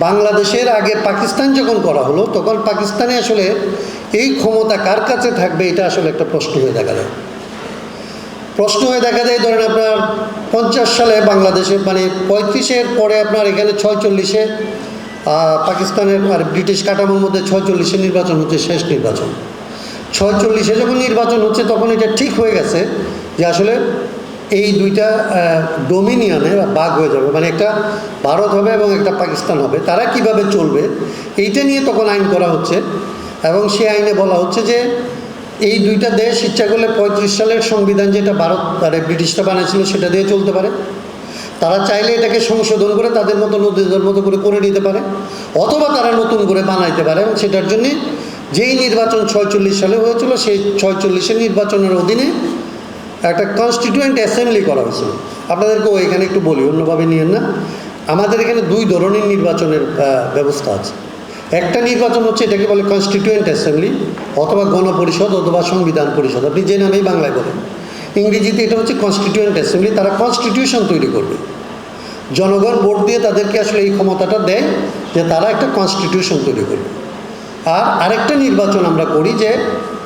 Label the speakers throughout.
Speaker 1: বাংলাদেশের আগে পাকিস্তান যখন করা হলো, তখন পাকিস্তানে আসলে এই ক্ষমতা কার কাছে থাকবে এটা আসলে একটা প্রশ্ন হয়ে দেখা যায়। প্রশ্ন হয়ে দেখা যায়, ধরেন আপনার পঞ্চাশ সালে বাংলাদেশে মানে পঁয়ত্রিশের পরে আপনার এখানে ছয়চল্লিশে পাকিস্তানের আর ব্রিটিশ কাঠামোর মধ্যে ছয়চল্লিশে নির্বাচন হচ্ছে, শেষ নির্বাচন। ছয়চল্লিশে যখন নির্বাচন হচ্ছে, তখন এটা ঠিক হয়ে গেছে যে আসলে এই দুইটা ডোমিনিয়নে বাঘ হয়ে যাবে। মানে একটা ভারত হবে এবং একটা পাকিস্তান হবে। তারা কীভাবে চলবে, এইটা নিয়ে তখন আইন করা হচ্ছে। এবং সেই আইনে বলা হচ্ছে যে এই দুইটা দেশ ইচ্ছা করলে পঁয়ত্রিশ সালের সংবিধান যেটা ভারত মানে ব্রিটিশরা বানিয়েছিল, সেটা দিয়ে চলতে পারে। তারা চাইলে এটাকে সংশোধন করে তাদের মতো নদীদের মতো করে করে নিতে পারে, অথবা তারা নতুন করে বানাইতে পারে। এবং সেটার জন্যে যেই নির্বাচন ছয়চল্লিশ সালে হয়েছিল, সেই ছয়চল্লিশের নির্বাচনের অধীনে একটা কনস্টিটিউয়েন্ট অ্যাসেম্বলি করা হয়েছিল। আপনাদেরকেও এখানে একটু বলি, অন্যভাবে নিয়েন না। আমাদের এখানে দুই ধরনের নির্বাচনের ব্যবস্থা আছে। একটা নির্বাচন হচ্ছে এটাকে বলে কনস্টিটিউয়েন্ট অ্যাসেম্বলি অথবা গণপরিষদ অথবা সংবিধান পরিষদ। আপনি যে নামেই বাংলায় বলেন, ইংরেজিতে এটা হচ্ছে কনস্টিটিউয়েন্ট অ্যাসেম্বলি তারা কনস্টিটিউশন তৈরি করবে। জনগণ ভোট দিয়ে তাদেরকে আসলে এই ক্ষমতাটা দেয় যে তারা একটা কনস্টিটিউশন তৈরি করবে। আর আরেকটা নির্বাচন আমরা করি যে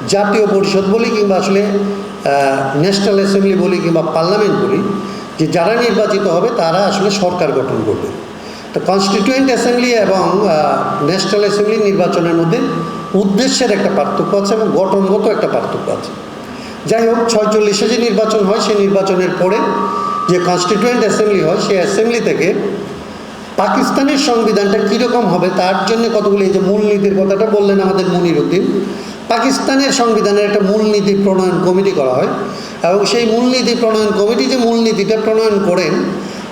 Speaker 1: জাতীয় পরিষদ বলি কিংবা আসলে ন্যাশনাল অ্যাসেম্বলি বলি কিংবা পার্লামেন্ট বলি, যে যারা নির্বাচিত হবে তারা আসলে সরকার গঠন করবে। তো কনস্টিটিউয়েন্ট অ্যাসেম্বলি এবং ন্যাশনাল অ্যাসেম্বলি নির্বাচনের মধ্যে উদ্দেশ্যের একটা পার্থক্য আছে এবং গঠনগত একটা পার্থক্য আছে। যাই হোক, ছয়চল্লিশে যে নির্বাচন হয়, সেই নির্বাচনের পরে যে কনস্টিটিউয়েন্ট অ্যাসেম্বলি হয়, সেই অ্যাসেম্বলি থেকে পাকিস্তানের সংবিধানটা কীরকম হবে, তার জন্য কতগুলি এই যে মূলনীতির কথাটা বললেন আমাদের মনির উদ্দিন পাকিস্তানের সংবিধানের একটা মূলনীতি প্রণয়ন কমিটি করা হয় এবং সেই মূলনীতি প্রণয়ন কমিটি যে মূলনীতিটা প্রণয়ন করেন,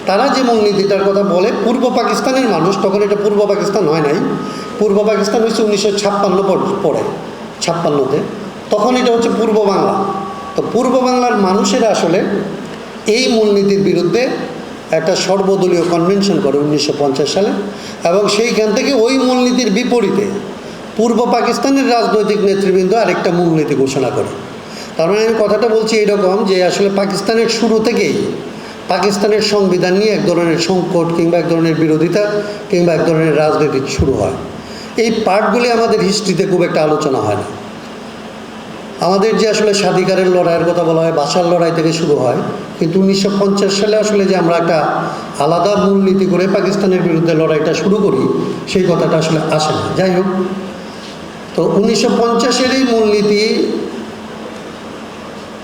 Speaker 1: তারা যে মূলনীতিটার কথা বলে, পূর্ব পাকিস্তানের মানুষ, তখন এটা পূর্ব পাকিস্তান হয় নাই, পূর্ব পাকিস্তান হচ্ছে উনিশশো ছাপ্পান্ন পরে ছাপ্পান্নতে, তখন এটা হচ্ছে পূর্ব বাংলা। তো পূর্ব বাংলার মানুষেরা আসলে এই মূলনীতির বিরুদ্ধে একটা সর্বদলীয় কনভেনশন করে উনিশশো পঞ্চাশ সালে এবং সেইখান থেকে ওই মূলনীতির বিপরীতে পূর্ব পাকিস্তানের রাজনৈতিক নেতৃবৃন্দ আরেকটা মূলনীতি ঘোষণা করে। তার মানে আমি কথাটা বলছি এইরকম যে আসলে পাকিস্তানের শুরু থেকেই পাকিস্তানের সংবিধান নিয়ে এক ধরনের সংকট কিংবা এক ধরনের বিরোধিতা কিংবা এক ধরনের রাজনীতি শুরু হয়। এই পার্টগুলি আমাদের হিস্ট্রিতে খুব একটা আলোচনা হয় না। আমাদের যে আসলে স্বাধিকারের লড়াইয়ের কথা বলা হয়, বাসার লড়াই থেকে শুরু হয়, কিন্তু উনিশশো পঞ্চাশ সালে আসলে যে আমরা একটা আলাদা মূলনীতি করে পাকিস্তানের বিরুদ্ধে লড়াইটা শুরু করি, সেই কথাটা আসলে আসে না। যাই হোক তো উনিশশো পঞ্চাশেরই মূলনীতি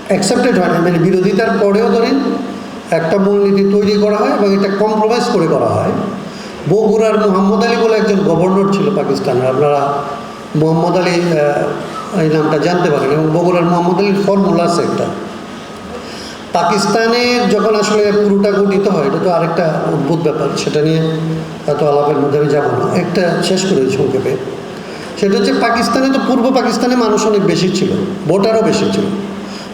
Speaker 1: অ্যাকসেপ্টেড হয় না। মানে বিরোধিতার পরেও ধরেন একটা মূলনীতি তৈরি করা হয় এবং এটা কম্প্রোমাইজ করে করা হয়। বগুড়ার মোহাম্মদ আলী বলে একজন গভর্নর ছিল পাকিস্তানের। আপনারা মোহাম্মদ আলী এই নামটা জানতে পারেন এবং বগুড়ার মোহাম্মদ আলীর ফর্মুলা আছে একটা। পাকিস্তানের যখন আসলে পুরোটা গঠিত হয়, এটা তো আরেকটা অদ্ভুত ব্যাপার। সেটা নিয়ে এত আলাপের মধ্যে আমি যাব না। একটা শেষ করে সংক্ষেপে। সেটা হচ্ছে পাকিস্তানে তো পূর্ব পাকিস্তানে মানুষ অনেক বেশি ছিল, ভোটারও বেশি ছিল।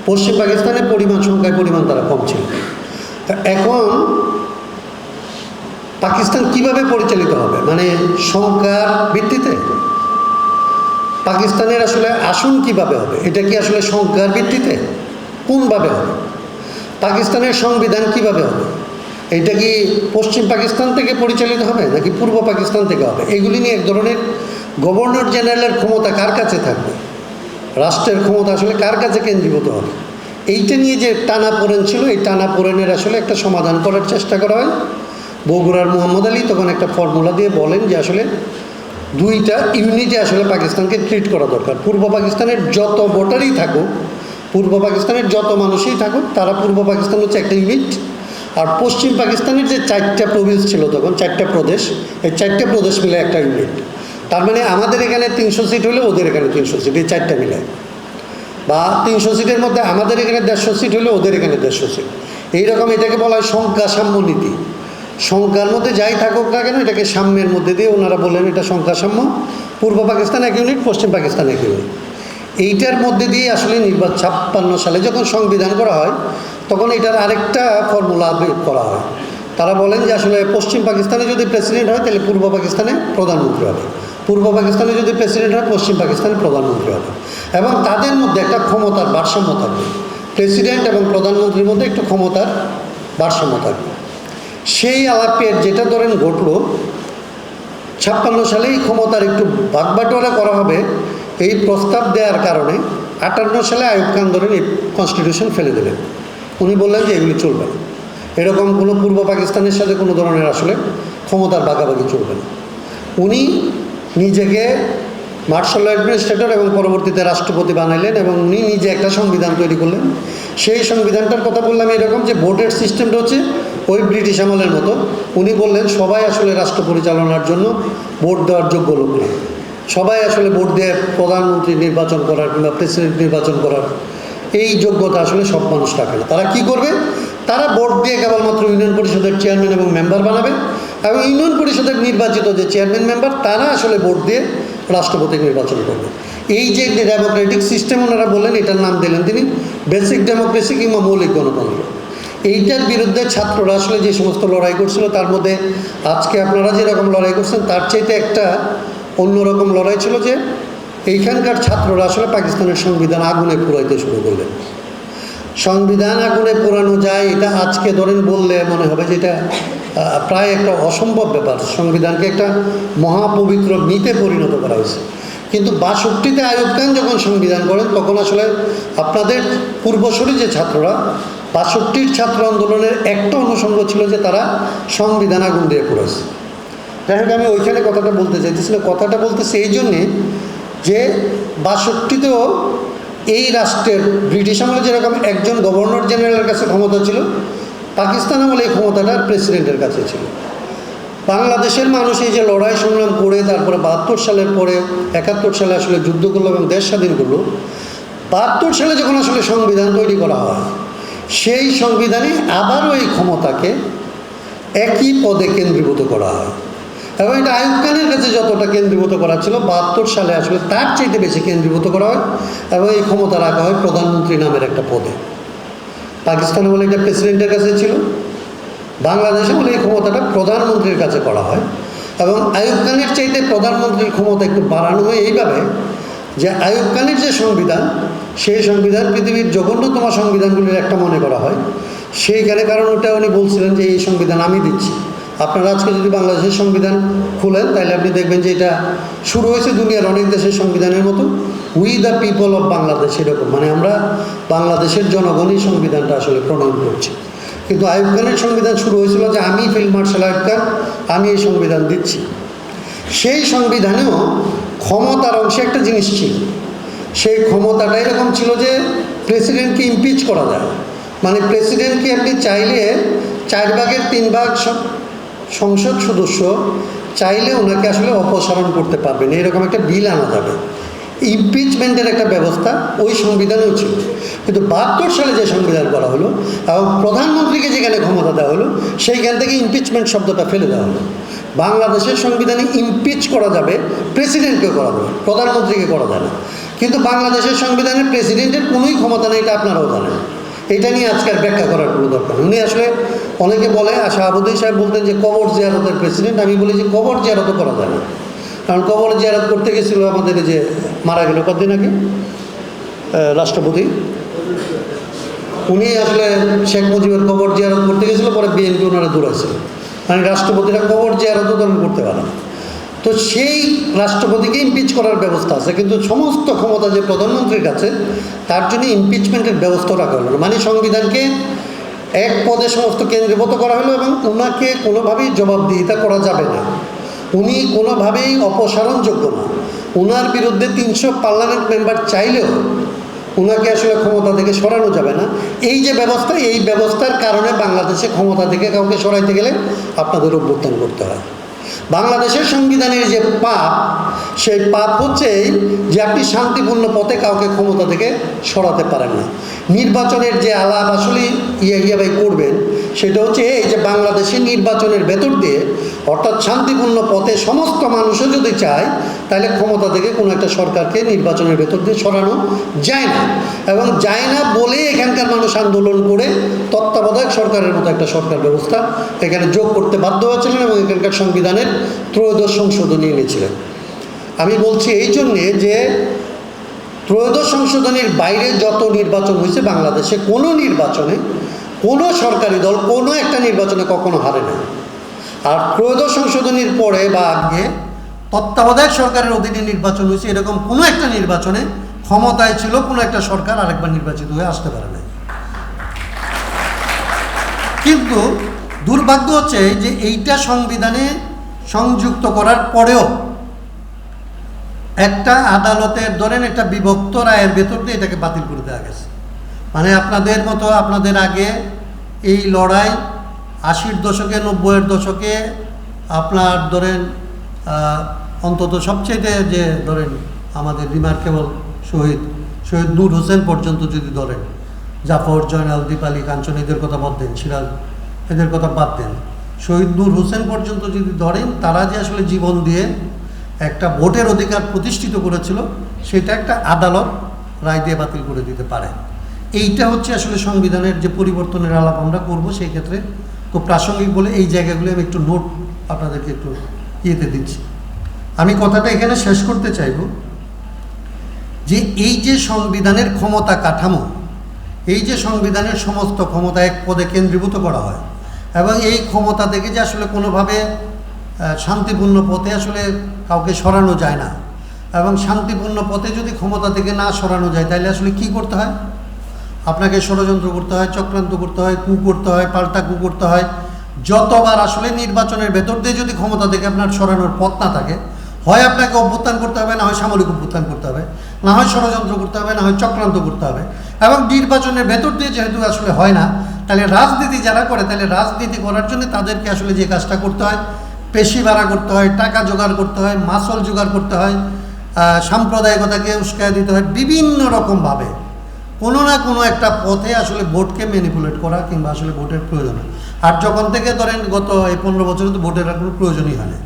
Speaker 1: পশ্চিম পাকিস্তানের পরিমাণ সংখ্যায় পরিমাণ তারা কম ছিল। এখন পাকিস্তান কীভাবে পরিচালিত হবে? মানে সংখ্যার ভিত্তিতে? পাকিস্তানের আসলে আসন কীভাবে হবে? এটা কি আসলে সংখ্যার ভিত্তিতে? কোনভাবে হবে? পাকিস্তানের সংবিধান কীভাবে হবে? এটা কি পশ্চিম পাকিস্তান থেকে পরিচালিত হবে নাকি পূর্ব পাকিস্তান থেকে হবে? এগুলি নিয়ে এক ধরনের গভর্নর জেনারেলের ক্ষমতা কার কাছে থাকবে? রাষ্ট্রের ক্ষমতা আসলে কার কাছে কেন্দ্রীভূত হবে? এইটা নিয়ে যে টানা পোড়েন ছিল, এই টানা পোড়েনের আসলে একটা সমাধান করার চেষ্টা করা হয়। বগুড়ার মোহাম্মদ আলী তখন একটা ফর্মুলা দিয়ে বলেন যে আসলে দুইটা ইউনিটে আসলে পাকিস্তানকে ট্রিট করা দরকার। পূর্ব পাকিস্তানের যত ভোটারই থাকুক, পূর্ব পাকিস্তানের যত মানুষই থাকুক, তারা পূর্ব পাকিস্তান হচ্ছে একটা ইউনিট। আর পশ্চিম পাকিস্তানের যে চারটা প্রভিন্স ছিল তখন, চারটা প্রদেশ, এই চারটা প্রদেশ মিলে একটা ইউনিট। তার মানে আমাদের এখানে তিনশো সিট হলে ওদের এখানে তিনশো সিট, এই চারটা মিলে। বা তিনশো সিটের মধ্যে আমাদের এখানে দেড়শো সিট হলে ওদের এখানে দেড়শো সিট। এইরকম এটাকে বলা হয় সংখ্যা সাম্য নীতি। সংখ্যার মধ্যে যাই থাকুক না কেন, এটাকে সাম্যের মধ্যে দিয়ে ওনারা বললেন এটা সংখ্যা সাম্য পূর্ব পাকিস্তান এক ইউনিট, পশ্চিম পাকিস্তান এক ইউনিট। এইটার মধ্যে দিয়ে আসলে নির্বাচন ছাপ্পান্ন সালে যখন সংবিধান করা হয়, তখন এটার আরেকটা ফর্মুলা করা হয়। তারা বলেন যে আসলে পশ্চিম পাকিস্তানে যদি প্রেসিডেন্ট হয়, তাহলে পূর্ব পাকিস্তানে প্রধানমন্ত্রী হবে। পূর্ব পাকিস্তানে যদি প্রেসিডেন্ট হয়, পশ্চিম পাকিস্তানে প্রধানমন্ত্রী হবে। এবং তাদের মধ্যে একটা ক্ষমতার ভারসাম্য থাকবে। প্রেসিডেন্ট এবং প্রধানমন্ত্রীর মধ্যে একটু ক্ষমতার ভারসাম্য থাকবে। সেই আলাপের যেটা ধরেন ঘটল, ছাপ্পান্ন সালেই ক্ষমতার একটু বাগবাটোয়ারা করা হবে, এই প্রস্তাব দেওয়ার কারণে আটান্ন সালে আয়ুব খান ধরেন এই কনস্টিটিউশন ফেলে দিলেন। উনি বললেন যে এগুলি চলবে না। এরকম কোনো পূর্ব পাকিস্তানের সাথে কোনো ধরনের আসলে ক্ষমতার বাগাবাগি চলবে না। উনি নিজেকে মার্শাল অ্যাডমিনিস্ট্রেটর এবং পরবর্তীতে রাষ্ট্রপতি বানাইলেন এবং উনি নিজে একটা সংবিধান তৈরি করলেন। সেই সংবিধানটার কথা বললাম এরকম যে ভোটের সিস্টেমটা হচ্ছে ওই ব্রিটিশ আমলের মতো। উনি বললেন, সবাই আসলে রাষ্ট্র পরিচালনার জন্য ভোট দেওয়ার যোগ্য লোক সবাই আসলে ভোট দিয়ে প্রধানমন্ত্রী নির্বাচন করার কিংবা প্রেসিডেন্ট নির্বাচন করার এই যোগ্যতা আসলে সব মানুষ রাখে না। তারা কি করবে? তারা ভোট দিয়ে কেবলমাত্র ইউনিয়ন পরিষদের চেয়ারম্যান এবং মেম্বার বানাবে। এবং ইউনিয়ন পরিষদের নির্বাচিত যে চেয়ারম্যান মেম্বার, তারা আসলে ভোট দিয়ে রাষ্ট্রপতি নির্বাচন করবে। এই যে ডেমোক্রেটিক সিস্টেম ওনারা বললেন, এটার নাম দিলেন তিনি, বেসিক ডেমোক্রেসি কিংবা মৌলিক গণতন্ত্র। এইটার বিরুদ্ধে ছাত্ররা আসলে যে সমস্ত লড়াই করছিল, তার মধ্যে আজকে আপনারা যেরকম লড়াই করছেন, তার চাইতে একটা অন্যরকম লড়াই ছিল যে, এইখানকার ছাত্ররা আসলে পাকিস্তানের সংবিধান আগুনে পুরাইতে শুরু করলেন। সংবিধান আগুনে পোড়ানো যায়, এটা আজকে ধরেন বললে মনে হবে যে এটা প্রায় একটা অসম্ভব ব্যাপার। সংবিধানকে একটা মহাপবিত্র মিতে পরিণত করা হয়েছে। কিন্তু বাষট্টিতে আয়ুব খান যখন সংবিধান করেন তখন আসলে আপনাদের পূর্বসরী যে ছাত্ররা, বাষট্টির ছাত্র আন্দোলনের একটা অনুষঙ্গ ছিল যে তারা সংবিধান আগুন দিয়ে পড়েছে যাই হোক, আমি ওইখানে কথাটা বলতে চাইতেছি না। কথাটা বলতেছি এই জন্যে যে বাষট্টিতেও এই রাষ্ট্রের ব্রিটিশ আমলে যেরকম একজন গভর্নর জেনারেলের কাছে ক্ষমতা ছিল, পাকিস্তান আমলে এই ক্ষমতাটা প্রেসিডেন্টের কাছে ছিল। বাংলাদেশের মানুষ এই যে লড়াই সংগ্রাম করে, তারপরে বাহাত্তর সালের পরে, একাত্তর সালে আসলে যুদ্ধ করল এবং দেশ স্বাধীন করল, বাহাত্তর সালে যখন আসলে সংবিধান তৈরি করা হয়, সেই সংবিধানে আবারও এই ক্ষমতাকে একই পদে কেন্দ্রীভূত করা হয়। এবং এটা আয়ুব খানের কাছে যতটা কেন্দ্রীভূত করা ছিল, বাহাত্তর সালে আসলে তার চাইতে বেশি কেন্দ্রীভূত করা হয় এবং এই ক্ষমতা রাখা হয় প্রধানমন্ত্রী নামের একটা পদে। পাকিস্তানে বলে এটা প্রেসিডেন্টের কাছে ছিল, বাংলাদেশে বলে এই ক্ষমতাটা প্রধানমন্ত্রীর কাছে করা হয়। এবং আয়ুব খানের চাইতে প্রধানমন্ত্রীর ক্ষমতা একটু বাড়ানো হয় এইভাবে যে আয়ুব খানের যে সংবিধান, সেই সংবিধান পৃথিবীর জঘন্যতম সংবিধানগুলির একটা মনে করা হয়। সেইখানে কারণ ওটা উনি বলছিলেন যে এই সংবিধান আমি দিচ্ছি। আপনারা আজকে যদি বাংলাদেশের সংবিধান খুলেন, তাহলে আপনি দেখবেন যে এটা শুরু হয়েছে দুনিয়ার অনেক দেশের সংবিধানের মতো। We the people of Bangladesh এরকম। মানে আমরা বাংলাদেশের জনগণই সংবিধানটা আসলে প্রণয়ন করছি। কিন্তু আয়ুব খানের সংবিধান শুরু হয়েছিল যে আমি ফিল্ড মার্শাল আয়ুব খান, আমি এই সংবিধান দিচ্ছি। সেই সংবিধানেও ক্ষমতার অংশে একটা জিনিস ছিল। সেই ক্ষমতাটা এরকম ছিল যে প্রেসিডেন্টকে ইমপিচ করা যায়। মানে প্রেসিডেন্টকে আপনি চাইলে চার ভাগের তিন ভাগ সংসদ সদস্য চাইলে ওনাকে আসলে অপসারণ করতে পারবেন। এরকম একটা বিল আনা যাবে। ইমপিচমেন্টের একটা ব্যবস্থা ওই সংবিধানেও ছিল। কিন্তু বাহাত্তর সালে যে সংবিধান করা হলো এবং প্রধানমন্ত্রীকে যেখানে ক্ষমতা দেওয়া হলো, সেইখান থেকে ইমপিচমেন্ট শব্দটা ফেলে দেওয়া হলো। বাংলাদেশের সংবিধানে ইমপিচ করা যাবে প্রেসিডেন্টকে করা যাবে, প্রধানমন্ত্রীকে করা যাবে। কিন্তু বাংলাদেশের সংবিধানে প্রেসিডেন্টের কোনোই ক্ষমতা নেই এটা আপনারাও জানেন। এটা নিয়ে আজকের ব্যাখ্যা করার কোনো দরকার উনি আসলে অনেকে বলে, আশা আবুদ্দিন সাহেব বলতেন যে কবর জিয়ারতের প্রেসিডেন্ট। আমি বলি যে কবর জিয়ারতও করা যায় না। কারণ কবর জিয়ারত করতে গেছিল আমাদের যে মারা গেল কদিন আগে? রাষ্ট্রপতি। উনি আসলে শেখ মুজিবের কবর জিয়ারত করতে গেছিল, পরে বিএনপি ওনারা দৌড়াইছিল মানে রাষ্ট্রপতিরা কবর জিয়ারত উদাহরণ করতে পারে না। তো সেই রাষ্ট্রপতিকে ইমপিচ করার ব্যবস্থা আছে, কিন্তু সমস্ত ক্ষমতা যে প্রধানমন্ত্রীর কাছে, তার জন্য ইমপিচমেন্টের ব্যবস্থা রাখা হলো। মানে সংবিধানকে এক পদে সমস্ত কেন্দ্রীভূত করা হলো এবং ওনাকে কোনোভাবেই জবাবদিহিতা করা যাবে না। উনি কোনোভাবেই অপসারণযোগ্য না। ওনার বিরুদ্ধে তিনশো পার্লামেন্ট মেম্বার চাইলেও ওনাকে আসলে ক্ষমতা থেকে সরানো যাবে না। এই যে ব্যবস্থা, এই ব্যবস্থার কারণে বাংলাদেশে ক্ষমতা থেকে কাউকে সরাইতে গেলে আপনাদের অভ্যুত্থান করতে হয়। বাংলাদেশের সংবিধানের যে পাপ, সেই পাপ হচ্ছে যে আপনি শান্তিপূর্ণ পথে কাউকে ক্ষমতা থেকে সরাতে পারেন না। নির্বাচনের যে আলাপ আসলে ইয়ে ইয়াবাই করবেন, সেটা হচ্ছে এই যে বাংলাদেশের নির্বাচনের ভেতর দিয়ে অর্থাৎ শান্তিপূর্ণ পথে সমস্ত মানুষও যদি চায়, তাহলে ক্ষমতা থেকে কোনো একটা সরকারকে নির্বাচনের ভেতর দিয়ে সরানো যায় না। এবং যায় না বলেই এখানকার মানুষ আন্দোলন করে তত্ত্বাবধায়ক সরকারের মতো একটা সরকার ব্যবস্থা এখানে যোগ করতে বাধ্য হয়েছিলেন এবং এখানকার সংবিধানের ত্রয়োদশ সংশোধনী এনেছিলেন। আমি বলছি এই জন্যে যে ত্রয়োদশ সংশোধনীর বাইরে যত নির্বাচন হয়েছে বাংলাদেশে কোনো নির্বাচনে কোনো সরকারি দল কোনো একটা নির্বাচনে কখনো হারে না। আর ত্রয়োদশ সংশোধনীর পরে বা আগে তত্ত্বাবধায়ক সরকারের অধীনে নির্বাচন হয়েছে, এরকম কোনো একটা নির্বাচনে ক্ষমতায় ছিল কোনো একটা সরকার আরেকবার নির্বাচিত হয়ে আসতে পারে না কিন্তু দুর্ভাগ্য হচ্ছে যে এইটা সংবিধানে সংযুক্ত করার পরেও একটা আদালতের ধরেন একটা বিভক্ত রায়ের ভেতর দিয়ে এটাকে বাতিল করে দেওয়া গেছে। মানে আপনাদের মতো, আপনাদের আগে এই লড়াই আশির দশকে, নব্বইয়ের দশকে আপনার ধরেন অন্তত সবচেয়ে যে ধরেন আমাদের রিমার্কেবল শহীদ শহীদ নূর হোসেন পর্যন্ত যদি ধরেন, জাফর, জয়নাল, দীপালি, কাঞ্চন, এদের কথা বাদ দেন, সিরাজ, এদের কথা বাদ দেন। শহীদ নূর হোসেন পর্যন্ত যদি ধরেন, তারা যে আসলে জীবন দিয়ে একটা ভোটের অধিকার প্রতিষ্ঠিত করেছিল, সেটা একটা আদালত রায় দিয়ে বাতিল করে দিতে পারে। এইটা হচ্ছে আসলে সংবিধানের যে পরিবর্তনের আলাপ আমরা করব, সেই ক্ষেত্রে খুব প্রাসঙ্গিক বলে এই জায়গাগুলো আমি একটু নোট আপনাদেরকে একটু ইয়েতে দিচ্ছি। আমি কথাটা এখানে শেষ করতে চাইব যে এই যে সংবিধানের ক্ষমতা কাঠামো, এই যে সংবিধানের সমস্ত ক্ষমতা এক পদে কেন্দ্রীভূত করা হয় এবং এই ক্ষমতা থেকে যে আসলে কোনোভাবে শান্তিপূর্ণ পথে আসলে কাউকে সরানো যায় না এবং শান্তিপূর্ণ পথে যদি ক্ষমতা থেকে না সরানো যায়, তাহলে আসলে কি করতে হয়? আপনাকে ষড়যন্ত্র করতে হয়, চক্রান্ত করতে হয়, কু করতে হয়, পাল্টা কু করতে হয়। যতবার আসলে নির্বাচনের ভেতর দিয়ে যদি ক্ষমতা থেকে আপনার সরানোর পথ না থাকে, হয় আপনাকে অভ্যুত্থান করতে হবে, না হয় সামরিক অভ্যুত্থান করতে হবে, না হয় ষড়যন্ত্র করতে হবে, না হয় চক্রান্ত করতে হবে। এবং নির্বাচনের ভেতর দিয়ে যেহেতু আসলে হয় না, তাহলে রাজনীতি যারা করে, তাহলে রাজনীতি করার জন্য তাদেরকে আসলে যে কাজটা করতে হয়, পেশি ভাড়া করতে হয়, টাকা জোগাড় করতে হয়, মাসল জোগাড় করতে হয় সাম্প্রদায়িকতাকে উস্কায় দিতে হয়, বিভিন্ন রকমভাবে। কোনো না কোনো একটা পথে আসলে ভোটকে ম্যানিপুলেট করা কিংবা আসলে ভোটের প্রয়োজন। আর যখন থেকে ধরেন গত এই পনেরো বছরে তো ভোটের আর কোনো প্রয়োজনই হয় না।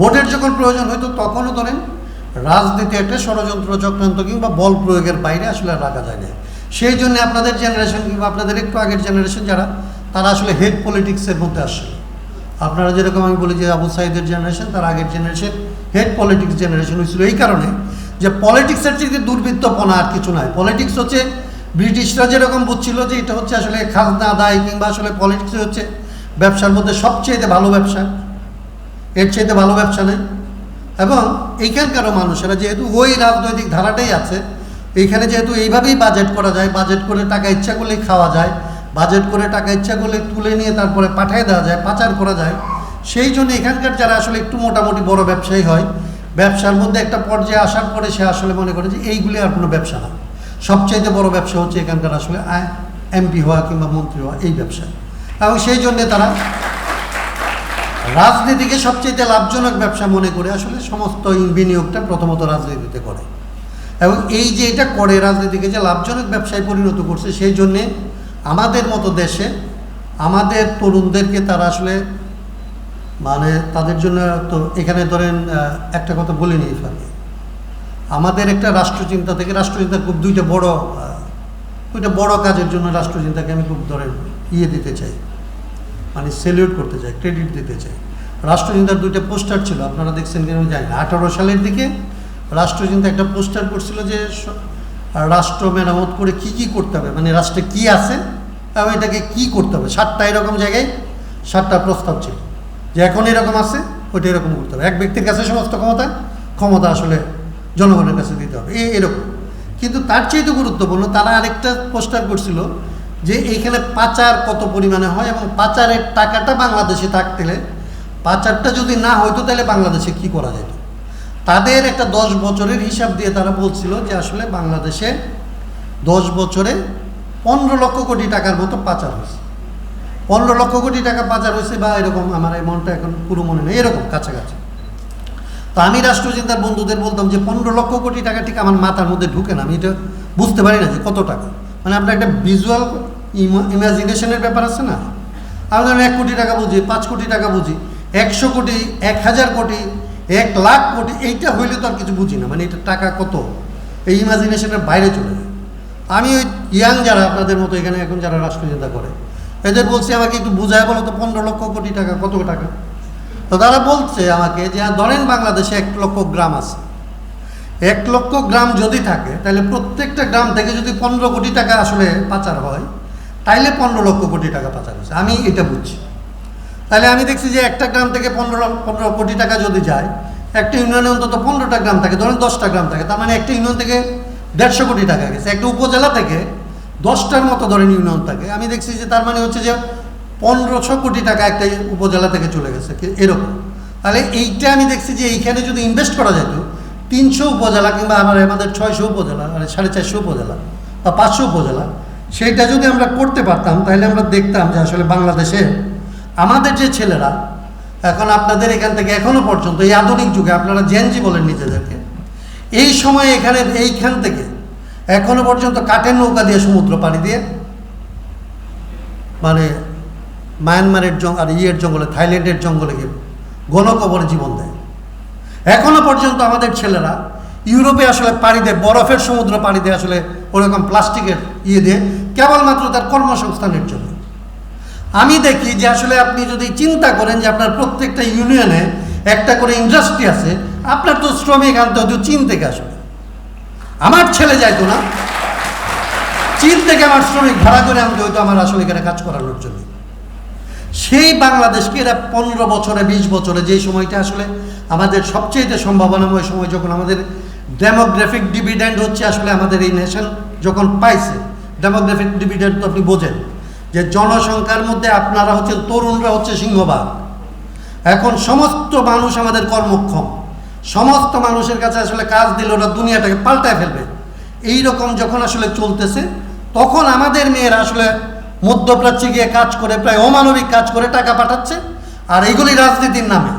Speaker 1: ভোটের যখন প্রয়োজন হয়তো তখনও ধরেন রাজনীতি একটা ষড়যন্ত্র চক্রান্ত কিংবা বল প্রয়োগের বাইরে আসলে রাখা যায় না। সেই জন্য আপনাদের জেনারেশন কিংবা আপনাদের একটু আগের জেনারেশন যারা, তারা আসলে হেড পলিটিক্সের মধ্যে আসছিল আপনারা যেরকম আমি বলি যে আবু সাইদের জেনারেশন তার আগের জেনারেশন হেড পলিটিক্স জেনারেশন হয়েছিল এই কারণে। যে পলিটিক্সের চেয়ে দুর্বৃত্তপনা আর কিছু নয় পলিটিক্স হচ্ছে ব্রিটিশরা যেরকম বুঝছিল যে এটা হচ্ছে আসলে খাজনা আদায় কিংবা আসলে পলিটিক্স হচ্ছে ব্যবসার মধ্যে সবচেয়ে ভালো ব্যবসা। এর চাইতে ভালো ব্যবসা নেই। এবং এইখানকারও মানুষেরা যেহেতু ওই রাজনৈতিক ধারাটাই আছে এইখানে যেহেতু এইভাবেই বাজেট করা যায় বাজেট করে টাকা ইচ্ছা করলেই খাওয়া যায় বাজেট করে টাকা ইচ্ছা করলে তুলে নিয়ে তারপরে পাঠিয়ে দেওয়া যায়, পাচার করা যায়, সেই জন্য এখানকার যারা আসলে একটু মোটামুটি বড় ব্যবসায়ী হয় ব্যবসার মধ্যে একটা পর্যায়ে আসার পরে সে আসলে মনে করে যে এইগুলি আর কোনো ব্যবসা না। সবচাইতে বড় ব্যবসা হচ্ছে এখানকার আসলে এমপি হওয়া কিংবা মন্ত্রী হওয়া এই ব্যবসা। এবং সেই জন্যে তারা রাজনীতিকে সবচেয়ে লাভজনক ব্যবসা মনে করে আসলে সমস্ত বিনিয়োগটা প্রথমত রাজনীতিতে করে। এবং এই যে এটা করে রাজনীতিকে যে লাভজনক ব্যবসায় পরিণত করছে, সেই জন্যে আমাদের মতো দেশে আমাদের তরুণদেরকে তারা আসলে মানে তাদের জন্য তো এখানে ধরেন একটা কথা বলে নিই ফাঁকে আমাদের একটা রাষ্ট্রচিন্তা থেকে, রাষ্ট্রচিন্তা খুব দুইটা বড় দুইটা বড় কাজের জন্য রাষ্ট্রচিন্তাকে আমি খুব ধরেন ইয়ে দিতে চাই। মানে সেলিউট করতে চাই ক্রেডিট দিতে চাই। রাষ্ট্রচিন্তার দুইটা পোস্টার ছিল, আপনারা দেখছেন কেন জানি না। আঠারো সালের দিকে রাষ্ট্রচিন্তা একটা পোস্টার করছিল যে রাষ্ট্র মেরামত করে কি কি করতে হবে মানে রাষ্ট্রে কি আছে, এবং এটাকে কি করতে হবে। সাতটা এরকম জায়গায় সাতটা প্রস্তাব ছিল। যে এখন এরকম আছে, ওইটা এরকম করতে হবে। এক ব্যক্তির কাছে সমস্ত ক্ষমতা ক্ষমতা আসলে জনগণের কাছে দিতে হবে। এই এরকম। কিন্তু তার চেয়ে তো গুরুত্বপূর্ণ, তারা আরেকটা পোস্টার করছিল যে এইখানে পাচার কত পরিমাণে হয় এবং পাচারের টাকাটা বাংলাদেশে থাকতে পাচারটা যদি না হইতো তাহলে বাংলাদেশে কি করা যেত? তাদের একটা দশ বছরের হিসাব দিয়ে তারা বলছিল যে আসলে বাংলাদেশে দশ বছরে পনেরো লক্ষ কোটি টাকার মতো পাচার হয়েছে। পনেরো লক্ষ কোটি টাকা বাজার হয়েছে বা এরকম আমার এই মনটা এখন পুরো মনে নেই, এরকম কাছাকাছি। তো আমি রাষ্ট্রচিন্তার বন্ধুদের বলতাম যে পনেরো লক্ষ কোটি টাকা ঠিক আমার মাথার মধ্যে ঢুকে না, আমি এটা বুঝতে পারি না যে কত টাকা। মানে আপনার একটা ভিজুয়াল ইমাজিনেশনের ব্যাপার আছে না? আমি ধরেন এক কোটি টাকা বুঝি, পাঁচ কোটি টাকা বুঝি, একশো কোটি, এক হাজার কোটি, এক লাখ কোটি, এইটা হইলে তো আর কিছু বুঝি না। মানে এটা টাকা কত? এই ইমাজিনেশনের বাইরে চলে যায়। আমি ওই ইয়াং যারা, আপনাদের মতো এখানে এখন যারা রাষ্ট্রচিন্তা করে এদের বলছি, আমাকে একটু বুঝায় বলো তো, পনেরো লক্ষ কোটি টাকা, কত টাকা? তো তারা বলছে আমাকে যে ধরেন বাংলাদেশে এক লক্ষ গ্রাম আছে। এক লক্ষ গ্রাম যদি থাকে, তাহলে প্রত্যেকটা গ্রাম থেকে যদি পনেরো কোটি টাকা আসলে পাচার হয়, তাইলে পনেরো লক্ষ কোটি টাকা পাচার হয়েছে। আমি এটা বুঝছি। তাহলে আমি দেখছি যে, একটা গ্রাম থেকে পনেরো পনেরো কোটি টাকা যদি যায়, একটা ইউনিয়নে অন্তত পনেরোটা গ্রাম থাকে, ধরেন দশটা গ্রাম থাকে, তার মানে একটা ইউনিয়ন থেকে দেড়শো কোটি টাকা গেছে। একটা উপজেলা থেকে দশটার মতো ধরেন ইউনিয়ন থাকে। আমি দেখছি যে তার মানে হচ্ছে যে পনেরোশো কোটি টাকা একটা উপজেলা থেকে চলে গেছে এরকম। তাহলে এইটা আমি দেখছি যে এইখানে যদি ইনভেস্ট করা যেত, তিনশো উপজেলা কিংবা আমার আমাদের ছয়শো উপজেলা মানে সাড়ে চারশো উপজেলা বা পাঁচশো উপজেলা সেইটা যদি আমরা করতে পারতাম, তাহলে আমরা দেখতাম যে আসলে বাংলাদেশে আমাদের যে ছেলেরা, এখন আপনাদের এখান থেকে এখনও পর্যন্ত এই আধুনিক যুগে, আপনারা জেনজি বলেন নিজেদেরকে, এই সময় এখানে এইখান থেকে এখনও পর্যন্ত কাঠের নৌকা দিয়ে সমুদ্র পাড়ি দিয়ে মানে মায়ানমারের জঙ্গ আর ইয়ের জঙ্গলে, থাইল্যান্ডের জঙ্গলে গিয়ে গণকবরে জীবন দেয়। এখনও পর্যন্ত আমাদের ছেলেরা ইউরোপে আসলে পাড়ি দেয়, বরফের সমুদ্র পাড়ি দেয় আসলে ওরকম প্লাস্টিকের ইয়ে দিয়ে, কেবলমাত্র তার কর্মসংস্থানের জন্য। আমি দেখি যে আসলে আপনি যদি চিন্তা করেন যে আপনার প্রত্যেকটা ইউনিয়নে একটা করে ইন্ডাস্ট্রি আছে, আপনার তো শ্রমিক আনতে হতো চীন থেকে আসলে আমার ছেলে যাইতো না। চীন থেকে আমার শ্রমিক ভাড়া করে আনতে হতো আমার আসলে এখানে কাজ করানোর জন্য সেই বাংলাদেশকে এরা পনেরো বছরে, বিশ বছরে, যে সময়টা আসলে আমাদের সবচেয়ে সম্ভাবনাময় সময় যখন আমাদের ডেমোগ্রাফিক ডিভিডেন্ড হচ্ছে আসলে আমাদের এই নেশন যখন পাইছে ডেমোগ্রাফিক ডিভিডেন্ড তো আপনি বোঝেন, যে জনসংখ্যার মধ্যে আপনারা হচ্ছেন, তরুণরা হচ্ছে সিংহভাগ। এখন সমস্ত মানুষ আমাদের কর্মক্ষম। সমস্ত মানুষের কাছে আসলে কাজ দিলে ওরা দুনিয়াটাকে পাল্টায় ফেলবে। এই রকম যখন আসলে চলতেছে, তখন আমাদের মেয়েরা আসলে মধ্যপ্রাচ্যে গিয়ে কাজ করে, প্রায় অমানবিক কাজ করে টাকা পাঠাচ্ছে, আর এইগুলি রাজনীতির নামে,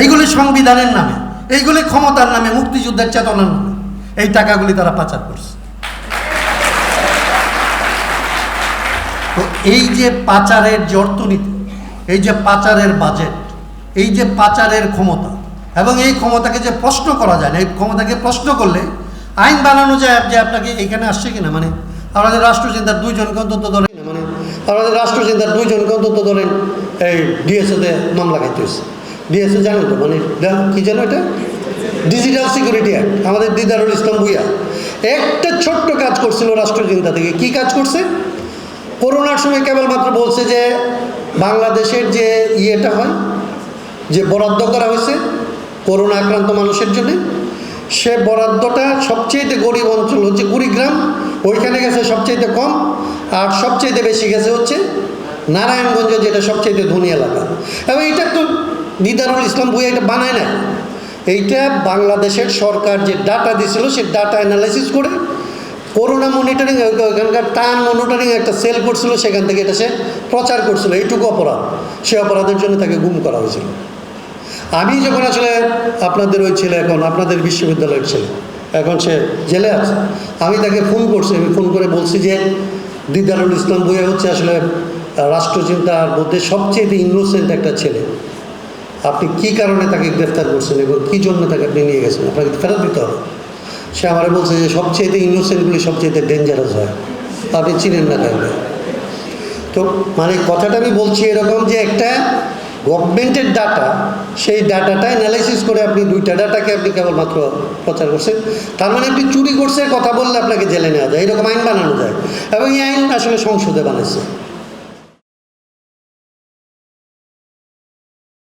Speaker 1: এইগুলি সংবিধানের নামে, এইগুলি ক্ষমতার নামে, মুক্তিযুদ্ধের চেতনার নামে, এই টাকাগুলি তারা পাচার করছে। তো এই যে পাচারের যে অর্থনীতি, এই যে পাচারের বাজেট এই যে পাচারের ক্ষমতা এবং এই ক্ষমতাকে যে প্রশ্ন করা যায় না, এই ক্ষমতাকে প্রশ্ন করলে আইন বানানো যায় যে আপনাকে এখানে আসছে কিনা? মানে আমাদের রাষ্ট্রচিন্তার দুইজনকে অন্তত ধরেন মানে আমাদের রাষ্ট্রচিন্তার দুইজনকে অন্তত ধরেন, এই ডিএসওতে মামলা খাইতে হয়েছে ডিএসও জানেন তো মানে কি জানো এটা? ডিজিটাল সিকিউরিটি অ্যাক্ট আমাদের দিদারুল ইসলাম ভুইয়া। একটা ছোট্ট কাজ করছিল রাষ্ট্রচিন্তা থেকে। কি কাজ করছে? করোনার সময় কেবলমাত্র বলছে যে বাংলাদেশের যে ইয়েটা হয়, যে বরাদ্দ করা হয়েছে করোনা আক্রান্ত মানুষের জন্য। সে বরাদ্দটা সবচেয়ে গরিব অঞ্চল হচ্ছে কুড়িগ্রাম, ওইখানে গেছে সবচেয়ে কম, আর সবচেয়ে বেশি গেছে হচ্ছে নারায়ণগঞ্জ, যেটা সবচেয়ে ধনী এলাকা। এবং এটা তো দিদারুল ইসলাম বই এটা বানায় না এইটা বাংলাদেশের সরকার যে ডাটা দিছিল, সে ডাটা অ্যানালাইসিস করে করোনা মনিটরিং ওখানকার টান মনিটরিং একটা সেল করছিল, সেখান থেকে এটা সে প্রচার করছিল। এইটুকু অপরাধ। সে অপরাধের জন্য তাকে গুম করা হয়েছিল। আমি যখন আসলে আপনাদের ওই ছেলে, এখন আপনাদের বিশ্ববিদ্যালয়ের ছেলে, এখন সে জেলে আছে, আমি তাকে ফোন করছি, আমি ফোন করে বলছি যে, দিদারুল ইসলাম বইয়া হচ্ছে আসলে রাষ্ট্রচিন্তার মধ্যে সবচেয়ে ইনোসেন্ট একটা ছেলে। আপনি কি কারণে তাকে গ্রেফতার করছেন এবং কী জন্য তাকে আপনি নিয়ে গেছেন? আপনাকে ফেরত দিতে হবে। সে আমার বলছে যে সবচেয়ে ইনোসেন্টগুলি সবচেয়ে ডেঞ্জারাস হয়। আপনি চিনেন না কাউকে তো মানে কথাটা আমি বলছি এরকম যে একটা গভর্নমেন্টের ডাটা সেই ডাটাটা অ্যানালাইসিস করে আপনি দুইটা ডাটাকে আপনি কেবলমাত্র প্রচার করছেন। তার মানে আপনি চুরি করছে, কথা বললে আপনাকে জেলে নেওয়া যায়। এরকম আইন বানানো যায়। এবং এই আইন আসলে সংসদে বানাইছে।